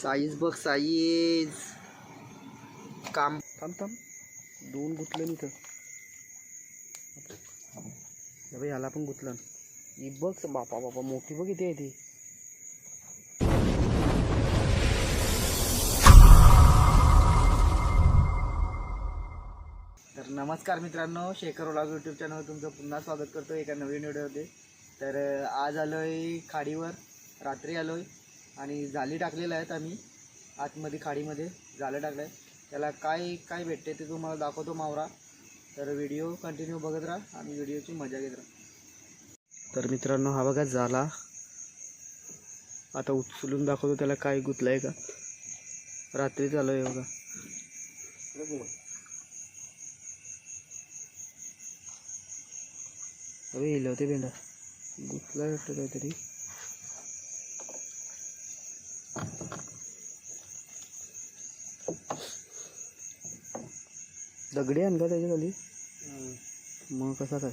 Size बघ size. काम. थांब थांब. दोन गुतलं इथं. हे ह्याला पण गुतलं. ही बघ बापा बापा मोठी बघ इथे आहे ती. तर नमस्कार मित्रांनो शेखर ओलाग यूट्यूब चॅनलवर तुमचं पुन्हा स्वागत करतो एका नवीन व्हिडिओमध्ये तर आज आलो आहे खाडीवर. रात्री आलो आहे आणि जाली टाकलेलं आहेत आम्ही. आतमध्ये खाडीमध्ये जालं टाकलं आहे त्याला काय काय भेटते ते तुम्हाला दाखवतो मावरा. तर व्हिडिओ कंटिन्यू बघत राहा आणि व्हिडिओची मजा घेत राहा. तर मित्रांनो हा बघा झाला आता उचलून दाखवतो त्याला काय गुतलं आहे का. रात्री चालू आहे बघा. अरे हिला होते बेंडा गुतला वाटतं काहीतरी दगडी आण का त्याच्याखाली. मग कसा काय?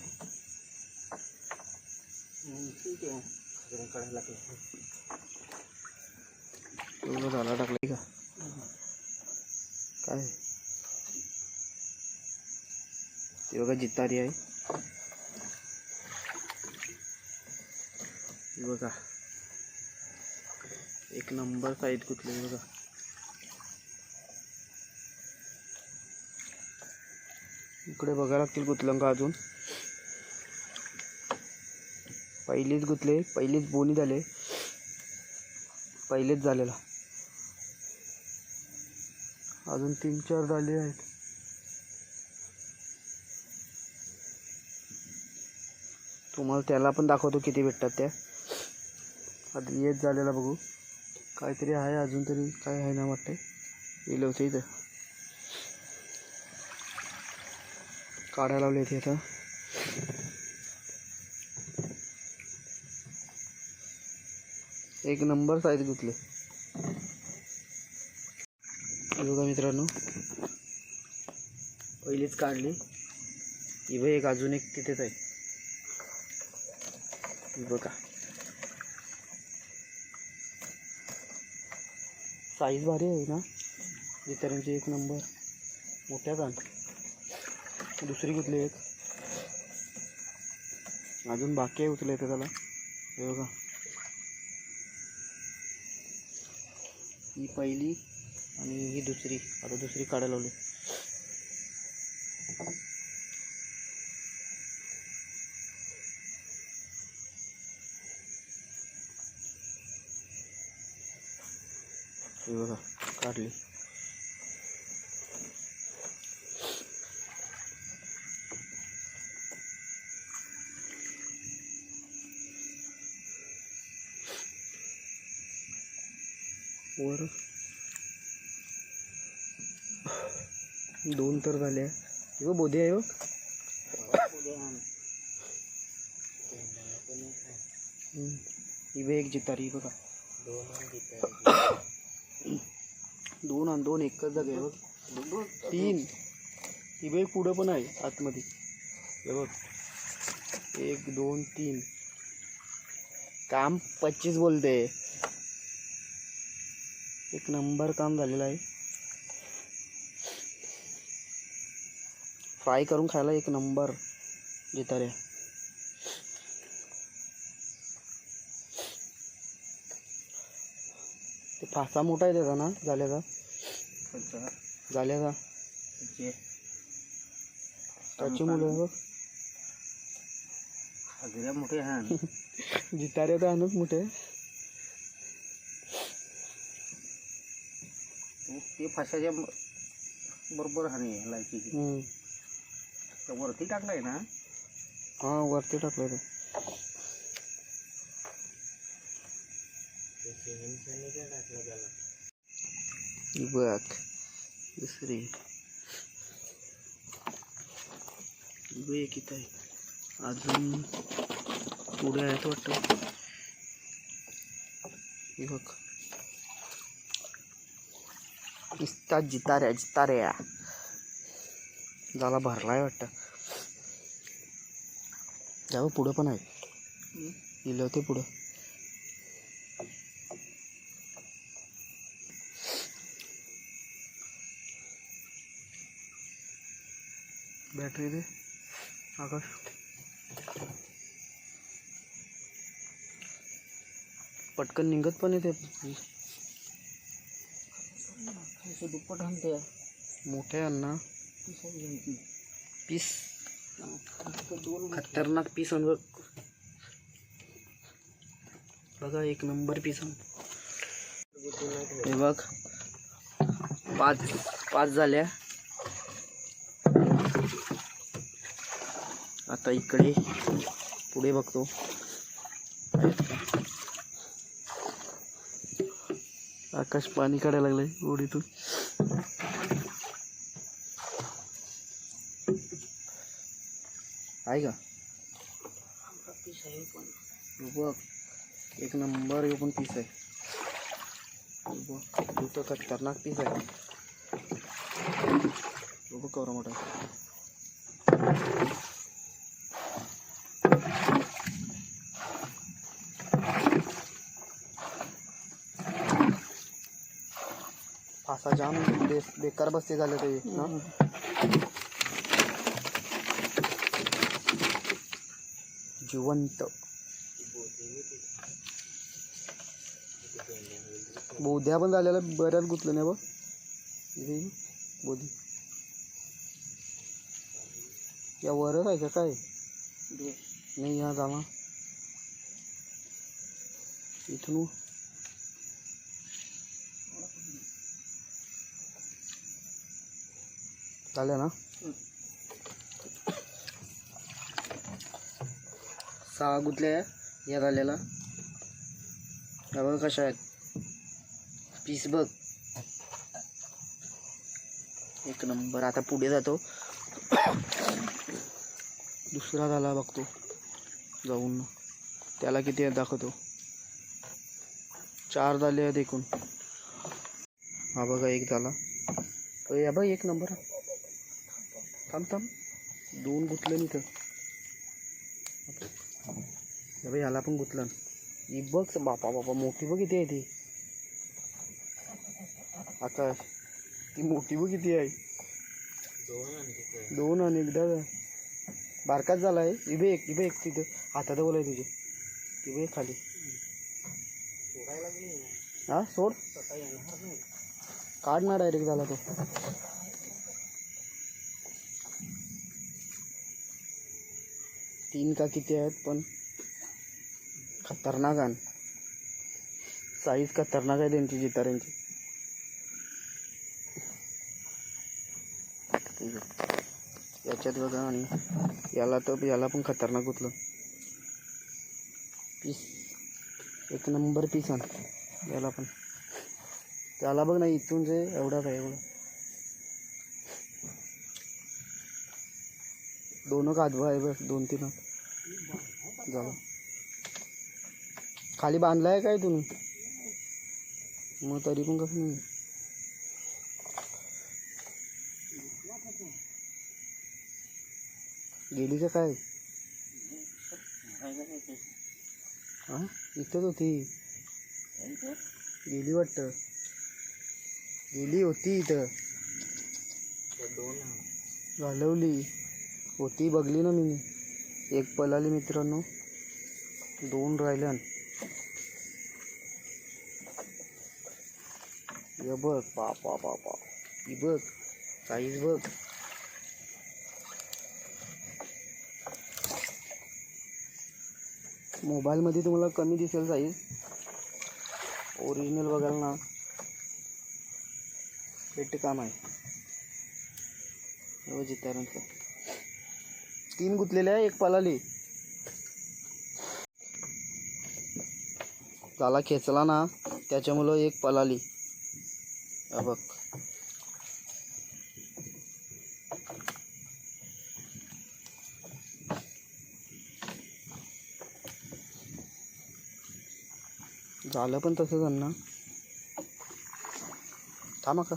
एवढं झाला टाकलाय का काय? ते बघा जितारी आहे. बघा. एक नंबर साईड कुठली बघा. इकडे बघा लागतील गुतलं का अजून. पहिलीच गुतले पहिलीच बोनी झाले. पहिलेच झालेला. अजून तीन चार झाले आहेत. तुम्हाला त्याला पण दाखवतो किती भेटतात त्या. आधी येत झालेला बघू. काहीतरी आहे अजून तरी काय आहे ना वाटते येईल होतं इथं. काढायला लावले इथे आता. एक नंबर साईज गुतले. बघा मित्रांनो. पहिलीच काढली. ही बघ एक अजून एक तिथेच आहे. बघा. साईज भारी आहे ना इतरांची एक नंबर. मोठ्या कान दुसरी कुठली एक? अजून बाकी आहे उचले येतं त्याला. हे बघा. ही पहिली आणि ही दुसरी. आता दुसरी काढायला लावली. हे बघा काढली वर दोन तर हे। बघ बोधी आहे बघ. ही एक जितारी बघा। दोन दोन आणि दोन एकच जागा आहे बघ. तीन. ही बघ पुढं पण आहे आतमध्ये. हे बघ. एक दोन तीन. काम पच्चीस बोलते. एक नंबर काम झालेलं आहे. फ्राय करून खायला एक नंबर जिताऱ्या फासा मोठा आहे त्याचा ना? झाल्याचा? झाल्याचा? त्याची मुलं बघ. मोठे जिताऱ्या तर आणच मोठे. ते फाशाच्या बरोबर हानी लायकी. वरती टाकलाय ना? हा वरती टाकलं ते ही बघ दुसरी. बघ इथं आहे अजून पुढे आहेत वाटतं. ही बघ. नुसता जिताऱ्या जिताऱ्या. झाला भरलाय वाटतं. त्यावर पुढं पण आहे इलं ते पुढं. बॅटरी दे आकाश। पटकन निघत पण येते दुप्पट आणते मोठे अण्णा पीस खतरनाक पीस आण बघा एक नंबर पीस हे। बघ। पाच पाच झाल्या आता इकडे. पुढे बघतो. आकाश पाणी काढायला लागलंय ओढीतून आहे का? एक नंबर पण पीस हे तू खतरनाक पीस आहे. बघ केवढा मोठा. फासा जाम बे बेकार बसते झाले ते ना? जिवंत। बोध्या पण झालेल्या बऱ्याच गुतलं नाही बघ बोधी. या वरच आहे का काय? नाही या झाला इथून चालेल ना? सहा गुतल्या या झालेला. या बघ कशा आहेत. पीस बघ. एक नंबर आता पुढे जातो. दुसरा झाला बघतो. जाऊन. त्याला किती दाखवतो. चार झाले आहेत एकूण. हा बघा एक झाला. या बघ एक नंबर. थांब थांब. दोन गुतलं इथं. तर ह्याला पण गुतलं. ही बघ बापा बापा मोठी बघ किती आहे ती. आकाश ती मोठी बघ किती आहे. दोन आणि एकदा. बारकाच झाला आहे. इबे एक इबे एक तिथं. हातात बोल आहे तुझे. इबे एक खाली. हा सोड. काढ ना डायरेक्ट झाला तो. तीन का किती आहेत पण खतरनाक आण साईज खतरनाक आहे त्यांची जिताऱ्यांची. याच्यात बघा आणि याला तर याला पण खतरनाक गुतलं पीस एक नंबर पीस आण याला पण. त्याला बघ ना इथून जे एवढा काय एवढा. दोन कादवा आहे बस दोन तीन झालं. खाली बांधलाय काय तुम्ही मग तरी पण कसं नाही. गेली का काय? हा? इथंच होती. गेली वाटतं. गेली होती इथं. घालवली. होती बघली ना मी. एक पलाली मित्रांनो. दोन राहिल्यान या बघ बापा बापा ही बघ साईज बघ. मोबाईलमध्ये तुम्हाला कमी दिसेल साईज ओरिजिनल बघाल ना. पेट काम आहे. जितारांचं. तीन गुतलेल्या एक पलाली. त्याला खेचला ना त्याच्यामुळं एक पलाली. बघ. झालं पण तसंच ना थांबा का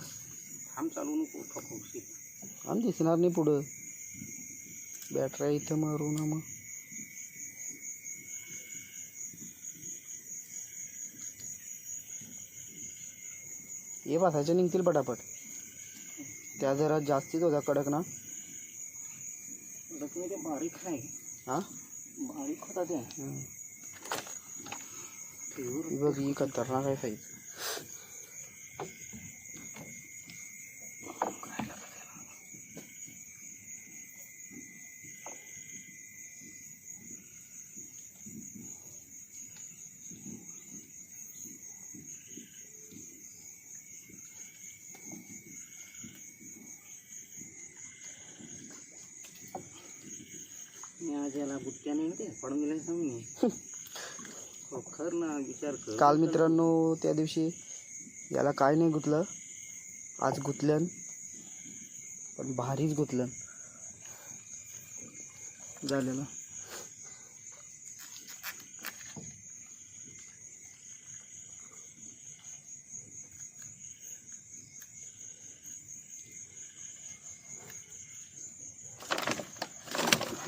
थांब चालू नको आम दिसणार नाही पुढं. बॅटऱ्या इथं तो मारू ना ये हे भासायच्या पटापट क्या जरा जास्तीच तो होता कडक ना। कडक बारीक आहे बारीक होता है। खतरनाक है साईज आज याला बुट्ट्याने ते पडून गेले मी. हो खर ना विचार कर. काल मित्रांनो त्या दिवशी याला काय नाही गुतलं. आज गुतलं पण भारीच गुतलं झालेलं.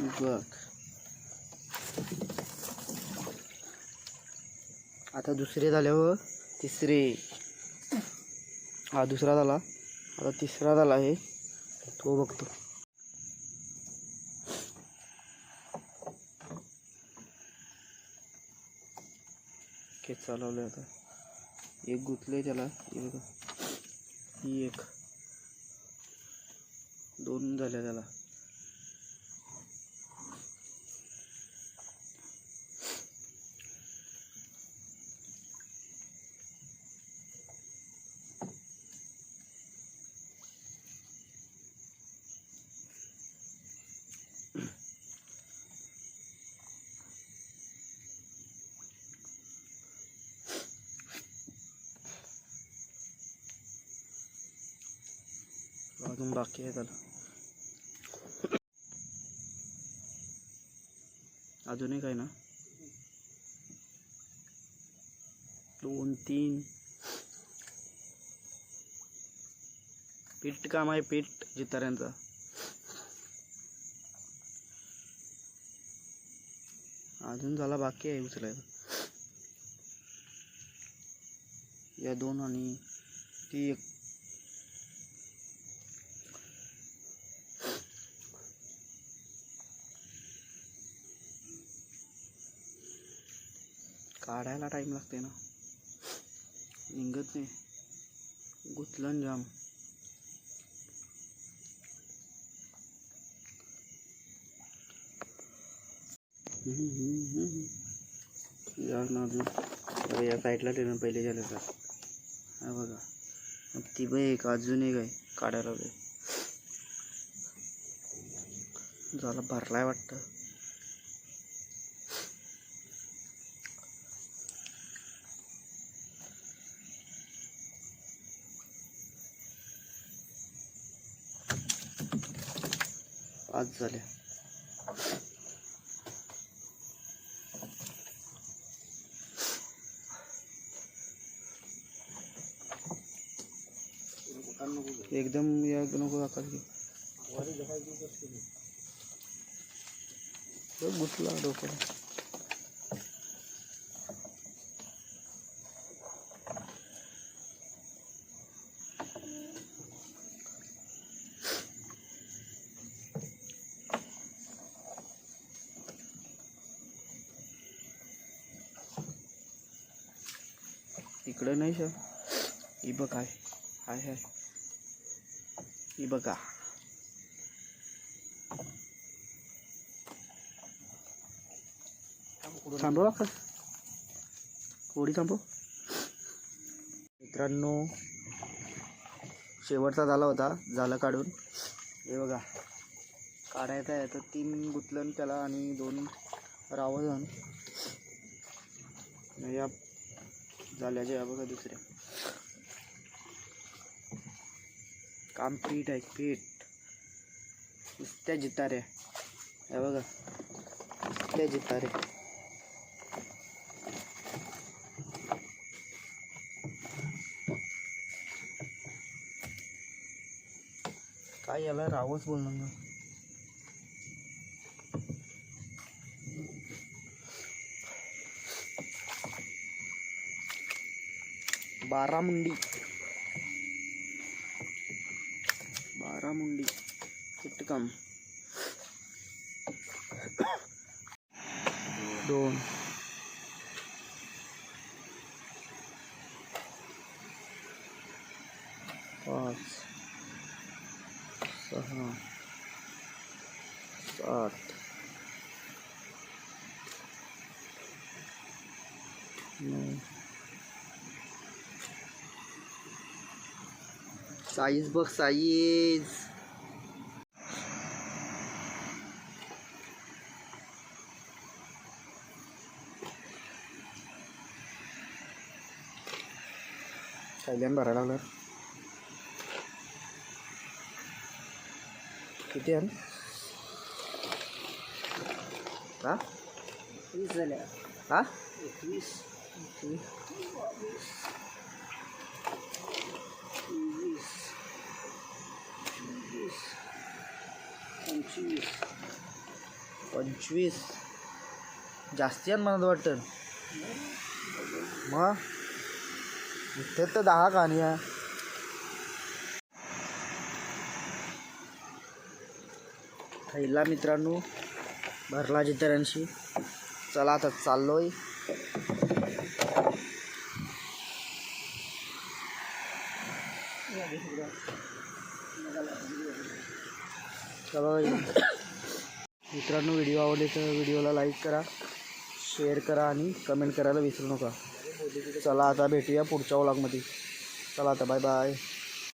बघ. आता दुसरे झाल्यावर हो, तिसरे. हा दुसरा झाला. आता तिसरा झाला आहे तो बघतो. के चालवलं आता. एक गुतले त्याला. एक. दोन झाल्या त्याला. अजून बाकी आहे त्याला अजून एक आहे ना दोन तीन पीठ काम आहे पीठ जिताऱ्यांचा अजून झाला बाकी आहे उचलायला या दोन आणि ती एक काढायला टाईम लागते ना. निघत नाही. गुतलन जाम. ना अजून. अरे या साईडला ठेवून पहिले झालं का हा बघा. मग ती बघ एक अजून एक आहे काढायला झाला भरलाय वाटतं. पाच झाल्या. एकदम या नको आकाश घे. बघ, गुतला डोक्याला. गणेश नाही ही बघ आहे हाय हाय. ही बघा. थांबवा का थोडी थांबव. मित्रांनो शेवटचा झाला होता झालं काढून. हे बघा. काढायचं आहे तर तीन गुतलन त्याला आणि दोन रावण या झाल्याचे बघा दुसऱ्या काम पीठ आहे पीठ नुसत्या जितारे. हे बघा. नुसत्या जितारे. काय याला रावच बोलणार ना बारामुंडी बारामुंडी चिटकम दोन पाच सहा सात नऊ साईज बघ साईज सायल्यान भरायला लागलं किती आहे हा वीस झाल्या हा एकवीस पंचवीस. पंचवीस. जास्ती आहे मला वाटतं. मग? इथे तर दहा कहाणी आहे. खायला मित्रांनो भरला जितरांशी चला आता चाललोय. बघा मित्रांनो व्हिडिओ आवडले तर व्हिडिओला लाईक करा शेअर करा आणि कमेंट करायला विसरू नका. चला आता भेटूया पुढच्या व्लॉगमध्ये चला आता बाय बाय